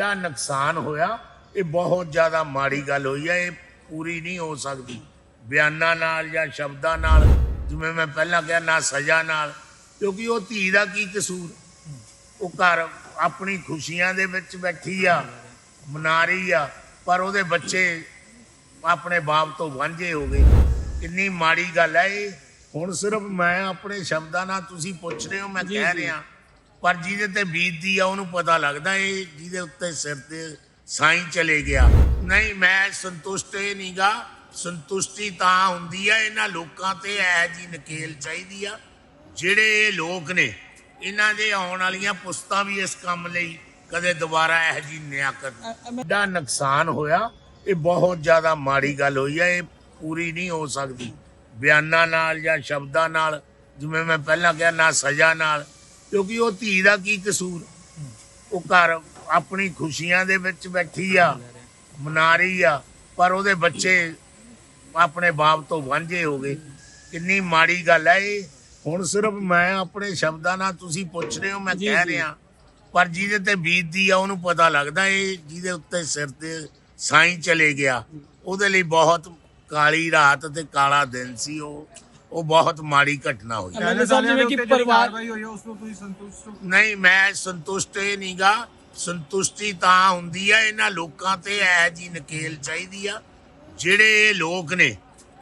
ਦਾ ਨੁਕਸਾਨ ਹੋਇਆ ਇਹ ਬਹੁਤ ਜ਼ਿਆਦਾ ਮਾੜੀ ਗੱਲ ਹੋਈ ਹੈ ਇਹ ਪੂਰੀ ਨਹੀਂ ਹੋ ਸਕਦੀ। ਬਿਆਨਾਂ ਨਾਲ ਜਾਂ ਸ਼ਬਦਾਂ ਨਾਲ ਜਿਵੇਂ ਮੈਂ ਪਹਿਲਾਂ ਕਿਹਾ ਨਾ ਸਜ਼ਾ ਨਾਲ ਕਿਉਂਕਿ ਉਹ ਧੀ ਦਾ ਕੀ ਕਸੂਰ? ਉਹ ਘਰ ਆਪਣੀ ਖੁਸ਼ੀਆਂ ਦੇ ਵਿੱਚ ਬੈਠੀ ਆ ਮਨਾ ਰਹੀ ਆ ਪਰ ਉਹਦੇ ਬੱਚੇ ਆਪਣੇ ਬਾਪ ਤੋਂ ਵਾਂਝੇ ਹੋ ਗਏ। ਕਿੰਨੀ ਮਾੜੀ ਗੱਲ ਹੈ ਇਹ। ਹੁਣ ਸਿਰਫ ਮੈਂ ਆਪਣੇ ਸ਼ਬਦਾਂ ਨਾਲ ਤੁਸੀਂ ਪੁੱਛ ਰਹੇ ਹੋ ਮੈਂ ਕਹਿ। ਰਿਹਾ। ਪਰ ਜਿਹਦੇ ਤੇ ਬੀਤਦੀ ਆ ਉਹਨੂੰ ਪਤਾ ਲੱਗਦਾ ਇਹ ਜਿਹਦੇ ਉੱਤੇ ਸਿਰ ਤੇ ਸਾਈਂ ਚਲੇ ਗਿਆ। ਨਹੀਂ ਮੈਂ ਸੰਤੁਸ਼ਟ ਇਹ ਨਹੀਂਗਾ ਸੰਤੁਸ਼ਟੀ ਤਾਂ ਹੁੰਦੀ ਆ ਇਹਨਾਂ ਲੋਕਾਂ ਤੇ ਇਹ ਜੀ ਨਕੇਲ ਚਾਹੀਦੀ ਆ ਜਿਹੜੇ ਇਹ ਲੋਕ ਨੇ ਇਹਨਾਂ ਦੇ ਆਉਣ ਵਾਲੀਆਂ ਪੁਸਤਾਂ ਵੀ ਇਸ ਕੰਮ ਲਈ ਕਦੇ ਦੁਬਾਰਾ ਇਹ ਜੀ ਨਿਆ ਕਰਨ। ਦਾ ਨੁਕਸਾਨ ਹੋਇਆ। ਇਹ ਬਹੁਤ ਜ਼ਿਆਦਾ ਮਾੜੀ ਗੱਲ ਹੋਈ ਹੈ ਇਹ ਪੂਰੀ ਨਹੀਂ ਹੋ ਸਕਦੀ। ਬਿਆਨਾਂ ਨਾਲ ਜਾਂ ਸ਼ਬਦਾਂ ਨਾਲ ਜਿਵੇਂ ਮੈਂ ਪਹਿਲਾਂ ਕਿਹਾ ਨਾ ਸਜ਼ਾ ਨਾਲ ਕਿਉਂਕਿ ਉਹ ਧੀ ਦਾ ਕੀ ਕਸੂਰ? ਉਹ ਘਰ ਆਪਣੀ ਖੁਸ਼ੀਆਂ ਦੇ ਵਿੱਚ ਬੈਠੀ ਆ ਮਨਾ ਰਹੀ ਆ ਪਰ ਉਹਦੇ ਬੱਚੇ ਆਪਣੇ ਬਾਪ ਤੋਂ ਵਾਂਝੇ ਹੋ ਗਏ। ਕਿੰਨੀ ਮਾੜੀ ਗੱਲ ਹੈ ਇਹ। ਹੁਣ ਸਿਰਫ ਮੈਂ ਆਪਣੇ ਸ਼ਬਦਾਂ ਨਾਲ ਤੁਸੀਂ ਪੁੱਛ ਰਹੇ ਹੋ ਮੈਂ ਕਹਿ। ਰਿਹਾ। ਪਰ ਜਿਹਦੇ ਤੇ ਬੀਤਦੀ ਆ ਉਹਨੂੰ ਪਤਾ ਲੱਗਦਾ ਇਹ ਜਿਹਦੇ ਉੱਤੇ ਸਿਰ ਤੇ ਸਾਈਂ ਚਲੇ ਗਿਆ। ਉਹਦੇ ਲਈ ਬਹੁਤ ਕਾਲੀ ਰਾਤ ਤੇ ਕਾਲਾ ਦਿਨ ਸੀ ਉਹ। ਉਹ ਬਹੁਤ ਮਾੜੀ ਘਟਨਾ ਹੋਈ। ਐਮਐਲਏ ਸਾਹਿਬ ਜਿਵੇਂ ਕਿ ਪਰਿਵਾਰ ਹੋਈ ਹੈ ਉਸ ਤੋਂ ਤੁਸੀਂ ਸੰਤੁਸ਼ਟ ਹੋ? ਨਹੀਂ ਮੈਂ ਸੰਤੁਸ਼ਟ ਇਹ ਨਹੀਂਗਾ ਸੰਤੁਸ਼ਟੀ ਤਾਂ ਹੁੰਦੀ ਆ ਇਹਨਾਂ ਲੋਕਾਂ ਤੇ ਇਹ ਜੀ ਨਕੇਲ ਚਾਹੀਦੀ ਆ ਜਿਹੜੇ ਲੋਕ ਨੇ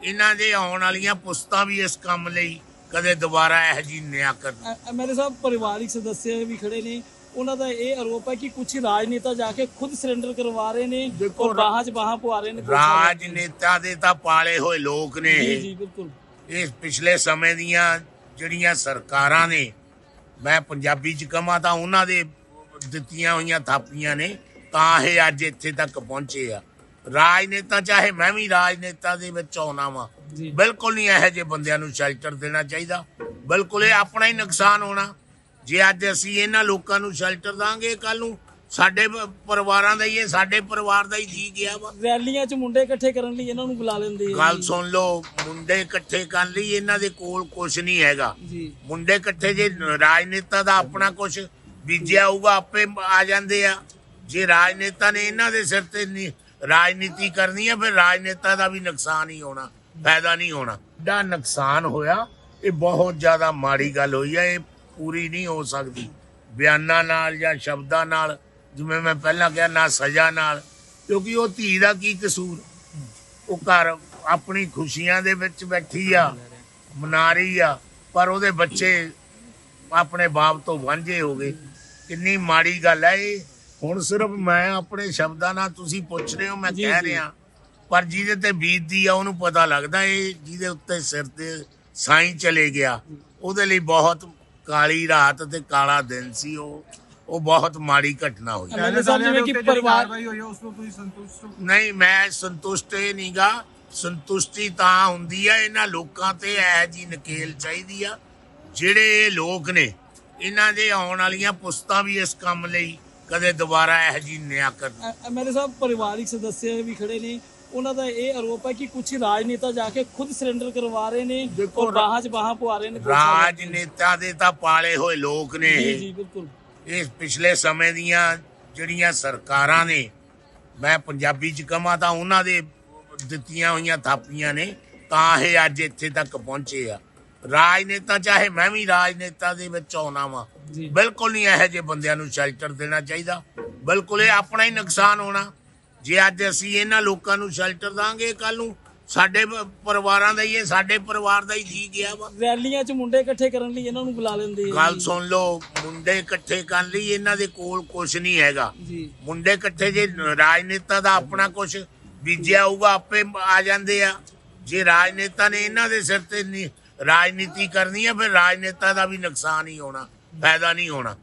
ਇਹਨਾਂ ਦੇ ਆਉਣ ਵਾਲੀਆਂ ਪੁਸਤਾਂ ਵੀ ਇਸ ਕੰਮ ਲਈ ਕਦੇ ਦੁਬਾਰਾ ਇਹ ਜੀ ਨਿਆ ਕਰਨ। ਐਮਐਲਏ ਸਾਹਿਬ ਪਰਿਵਾਰਿਕ ਸਦੱਸਿਆ ਵੀ ਖੜੇ ਨੇ। ਉਹਨਾਂ ਦਾ ਇਹ ਆਰੋਪ ਹੈ ਕਿ ਕੁਝ ਰਾਜਨੇਤਾ ਜਾ ਕੇ ਖੁਦ ਸਰੈਂਡਰ ਕਰਵਾ ਰਹੇ ਨੇ ਔਰ ਬਾਹਾਂ 'ਚ ਬਾਹਾਂ ਪਵਾ ਰਹੇ ਨੇ। ਰਾਜਨੇਤਾ ਦੇ ਤਾਂ ਪਾਲੇ ਹੋਏ ਲੋਕ ਨੇ। ਜੀ ਜੀ ਬਿਲਕੁਲ। ਇਹ ਪਿਛਲੇ ਸਮੇਂ ਦੀਆਂ ਜਿਹੜੀਆਂ ਸਰਕਾਰਾਂ ਨੇ ਮੈਂ ਪੰਜਾਬੀ ਚ ਕਹਾਂ ਤਾਂ ਉਹਨਾਂ ਦੇ ਦਿੱਤੀਆਂ ਹੋਈਆਂ ਥਾਪੀਆਂ ਨੇ ਤਾਂ ਇਹ ਅੱਜ ਇੱਥੇ ਤੱਕ ਪਹੁੰਚੇ ਆ। ਰਾਜਨੇਤਾ ਚਾਹੇ ਮੈਂ ਵੀ ਰਾਜਨੇਤਾ ਦੇ ਵਿੱਚ ਆਉਣਾ ਵਾਂ। ਬਿਲਕੁਲ ਨਹੀਂ ਇਹੋ ਜਿਹੇ ਬੰਦਿਆਂ ਨੂੰ ਸ਼ੈਲਟਰ ਦੇਣਾ ਚਾਹੀਦਾ। ਬਿਲਕੁਲ ਇਹ ਆਪਣਾ ਹੀ ਨੁਕਸਾਨ ਹੋਣਾ। ਜੇ ਅੱਜ ਅਸੀਂ ਇਹਨਾਂ ਲੋਕਾਂ ਨੂੰ ਸ਼ੈਲਟਰ ਦਾਂਗੇ ਕੱਲ ਨੂੰ ਸਾਡੇ ਪ- ਪਰਿਵਾਰਾਂ ਦਾ ਹੀ ਇਹ ਸਾਡੇ ਪਰਿਵਾਰ ਦਾ ਹੀ ਜੀ ਗਿਆ ਵਾ। ਰੈਲੀਆਂ 'ਚ ਮੁੰਡੇ ਇਕੱਠੇ ਕਰਨ ਲਈ ਇਹਨਾਂ ਨੂੰ ਬੁਲਾ ਲੈਂਦੇ ਆ ਗੱਲ। ਸੁਣ ਲਓ ਮੁੰਡੇ ਇਕੱਠੇ ਕਰਨ ਲਈ ਇਹਨਾਂ ਦੇ ਕੋਲ ਕੁਝ ਨਹੀਂ ਹੈਗਾ। ਜੀ। ਮੁੰਡੇ ਇਕੱਠੇ ਜੇ ਰਾਜਨੇਤਾ ਦਾ ਆਪਣਾ ਕੁਝ ਬੀਜਿਆ ਹੋਊਗਾ ਆਪੇ ਆ ਜਾਂਦੇ ਆ। ਜੇ ਰਾਜਨੇਤਾ ਨੇ ਇਹਨਾਂ ਦੇ ਸਿਰ ਤੇ ਨਹੀਂ ਰਾਜਨੀਤੀ ਕਰਨੀ ਆ ਫਿਰ ਰਾਜਨੇਤਾ ਦਾ ਵੀ ਨੁਕਸਾਨ ਹੀ ਹੋਣਾ ਫਾਇਦਾ ਨਹੀਂ ਹੋਣਾ। ਦਾ ਨੁਕਸਾਨ ਹੋਇਆ ਇਹ ਬਹੁਤ ਜ਼ਿਆਦਾ ਮਾੜੀ ਗੱਲ ਹੋਈ ਹੈ ਇਹ ਪੂਰੀ ਨਹੀਂ ਹੋ ਸਕਦੀ। ਬਿਆਨਾਂ ਨਾਲ ਜਾਂ ਸ਼ਬਦਾਂ ਨਾਲ ਜਿਵੇਂ ਮੈਂ ਪਹਿਲਾਂ ਕਿਹਾ ਨਾ ਸਜ਼ਾ ਨਾਲ ਕਿਉਂਕਿ ਉਹ ਧੀ ਦਾ ਕੀ ਕਸੂਰ? ਉਹ ਘਰ ਆਪਣੀ ਖੁਸ਼ੀਆਂ ਦੇ ਵਿੱਚ ਬੈਠੀ ਆ ਮਨਾ ਰਹੀ ਆ ਪਰ ਉਹਦੇ ਬੱਚੇ ਆਪਣੇ ਬਾਪ ਤੋਂ ਵਾਂਝੇ ਹੋ ਗਏ। ਕਿੰਨੀ ਮਾੜੀ ਗੱਲ ਹੈ ਇਹ। ਹੁਣ ਸਿਰਫ ਮੈਂ ਆਪਣੇ ਸ਼ਬਦਾਂ ਨਾਲ ਤੁਸੀਂ ਪੁੱਛ ਰਹੇ ਹੋ ਮੈਂ ਕਹਿ। ਰਿਹਾ। ਪਰ ਜਿਹਦੇ ਤੇ ਬੀਤਦੀ ਆ ਉਹਨੂੰ ਪਤਾ ਲੱਗਦਾ ਇਹ ਜਿਹਦੇ ਉੱਤੇ ਸਿਰ ਤੇ ਸਾਈਂ ਚਲੇ ਗਿਆ। ਉਹਦੇ ਲਈ ਬਹੁਤ ਕਾਲੀ ਰਾਤ ਤੇ ਕਾਲਾ ਦਿਨ ਸੀ ਉਹ। ਉਹ ਬਹੁਤ ਮਾੜੀ ਘਟਨਾ ਹੋਈ। ਐਮਐਲਏ ਸਾਹਿਬ ਜਿਵੇਂ ਕਿ ਪਰਿਵਾਰ ਹੋਈ ਹੈ ਉਸ ਤੋਂ ਤੁਸੀਂ ਸੰਤੁਸ਼ਟ ਹੋ? ਨਹੀਂ ਮੈਂ ਸੰਤੁਸ਼ਟ ਇਹ ਨਹੀਂਗਾ ਸੰਤੁਸ਼ਟੀ ਤਾਂ ਹੁੰਦੀ ਆ ਇਹਨਾਂ ਲੋਕਾਂ ਤੇ ਇਹ ਜੀ ਨਕੇਲ ਚਾਹੀਦੀ ਆ। ਜਿਹੜੇ ਇਹ ਲੋਕ ਨੇ ਇਹਨਾਂ ਦੇ ਆਉਣ ਵਾਲੀਆਂ ਪੁਸਤਾਂ ਵੀ ਇਸ ਕੰਮ ਲਈ ਕਦੇ ਦੁਬਾਰਾ ਇਹ ਜੀ ਨਿਆ ਕਰਨ। ਐਮਐਲਏ ਸਾਹਿਬ ਪਰਿਵਾਰਿਕ ਸਦੱਸਿਆ ਵੀ ਖੜੇ ਨੇ। ਉਹਨਾਂ ਦਾ ਇਹ ਆਰੋਪ ਹੈ ਕਿ ਕੁਝ ਰਾਜਨੇਤਾ ਜਾ ਕੇ ਖੁਦ ਸਰੈਂਡਰ ਕਰਵਾ ਰਹੇ ਨੇ ਔਰ ਬਾਹਾਂ 'ਚ ਬਾਹਾਂ ਪਵਾ ਰਹੇ ਨੇ। ਰਾਜਨੇਤਾ ਦੇ ਤਾਂ ਪਾਲੇ ਹੋਏ ਲੋਕ ਨੇ ਜੀ ਜੀ ਬਿਲਕੁਲ। ਇਹ ਪਿਛਲੇ ਸਮੇਂ ਦੀਆਂ ਜਿਹੜੀਆਂ ਸਰਕਾਰਾਂ ਨੇ ਮੈਂ ਪੰਜਾਬੀ ਚ ਕਹਾਂ ਤਾਂ ਉਹਨਾਂ ਦੇ ਦਿੱਤੀਆਂ ਹੋਈਆਂ ਥਾਪੀਆਂ ਨੇ ਤਾਂ ਇਹ ਅੱਜ ਇੱਥੇ ਤੱਕ ਪਹੁੰਚੇ ਆ। ਰਾਜਨੇਤਾ ਚਾਹੇ ਮੈਂ ਵੀ ਰਾਜਨੇਤਾ ਦੇ ਵਿੱਚ ਆਉਣਾ ਵਾਂ। ਬਿਲਕੁਲ ਨਹੀਂ ਇਹੋ ਜਿਹੇ ਬੰਦਿਆਂ ਨੂੰ ਸ਼ੈਲਟਰ ਦੇਣਾ ਚਾਹੀਦਾ। ਬਿਲਕੁਲ ਇਹ ਆਪਣਾ ਹੀ ਨੁਕਸਾਨ ਹੋਣਾ। ਜੇ ਅੱਜ ਅਸੀਂ ਇਹਨਾਂ ਲੋਕਾਂ ਨੂੰ ਸ਼ੈਲਟਰ ਦਾਂਗੇ ਕੱਲ ਨੂੰ ਸਾਡੇ ਪ- ਪਰਿਵਾਰਾਂ ਦਾ ਹੀ ਇਹ ਸਾਡੇ ਪਰਿਵਾਰ ਦਾ ਹੀ ਜੀ ਗਿਆ ਵਾ। ਰੈਲੀਆਂ 'ਚ ਮੁੰਡੇ ਇਕੱਠੇ ਕਰਨ ਲਈ ਇਹਨਾਂ ਨੂੰ ਬੁਲਾ ਲੈਂਦੇ ਆ ਗੱਲ ਜੀ। ਸੁਣ ਲਓ ਮੁੰਡੇ ਇਕੱਠੇ ਕਰਨ ਲਈ ਇਹਨਾਂ ਦੇ ਕੋਲ ਕੁਝ ਨਹੀਂ ਹੈਗਾ। ਜੀ। ਮੁੰਡੇ ਇਕੱਠੇ ਜੇ ਰਾਜਨੇਤਾ ਦਾ ਆਪਣਾ ਕੁਝ ਬੀਜਿਆ ਹੋਊਗਾ ਆਪੇ ਆ ਜਾਂਦੇ ਆ। ਜੇ ਰਾਜਨੇਤਾ ਨੇ ਇਹਨਾਂ ਦੇ ਸਿਰ ਤੇ ਨਹੀਂ ਰਾਜਨੀਤੀ ਕਰਨੀ ਆ ਫਿਰ ਰਾਜਨੇਤਾ ਦਾ ਵੀ ਨੁਕਸਾਨ ਹੀ ਹੋਣਾ ਫਾਇਦਾ ਨਹੀਂ ਹੋਣਾ।